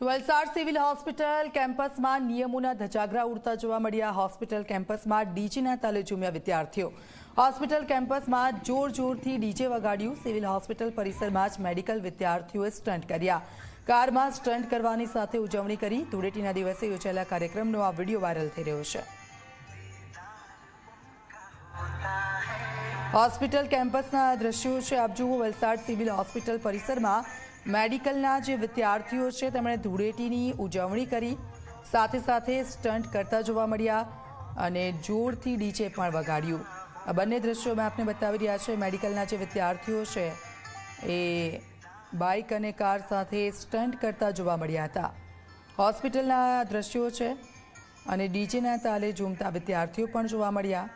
Valsad civil hospital કેમ્પસમાં નિયમોના ધજાગરા ઉડતા જોવા મળ્યા. હોસ્પિટલ કેમ્પસમાં ડીજેના તાલે ઝૂમ્યા વિદ્યાર્થીઓ. હોસ્પિટલ કેમ્પસમાં જોર જોરથી ડીજે વગાડ્યું. સિવિલ હોસ્પિટલ પરિસરમાં જ મેડિકલ વિદ્યાર્થીઓએ સ્ટન્ટ કર્યા. કારમાં સ્ટન્ટ કરવાની સાથે ઉજવણી કરી. ધૂળેટીના દિવસે યોજાયેલા કાર્યક્રમનો આ વીડિયો વાયરલ થઈ રહ્યો છે. હોસ્પિટલ કેમ્પસના દ્રશ્યો છે. આપ જુઓ, વલસાડ સિવિલ હોસ્પિટલ પરિસરમાં મેડિકલના જે વિદ્યાર્થીઓ છે, તેમણે ધૂળેટીની ઉજવણી કરી. સાથે સાથે સ્ટન્ટ કરતા જોવા મળ્યા અને જોરથી ડીજે પણ વગાડ્યું. આ બંને દ્રશ્યો મેં આપને બતાવી રહ્યા છે. મેડિકલના જે વિદ્યાર્થીઓ છે, એ બાઇક અને કાર સાથે સ્ટન્ટ કરતા જોવા મળ્યા હતા. હોસ્પિટલના દ્રશ્યો છે અને ડીજેના તાલે ઝૂમતા વિદ્યાર્થીઓ પણ જોવા મળ્યા.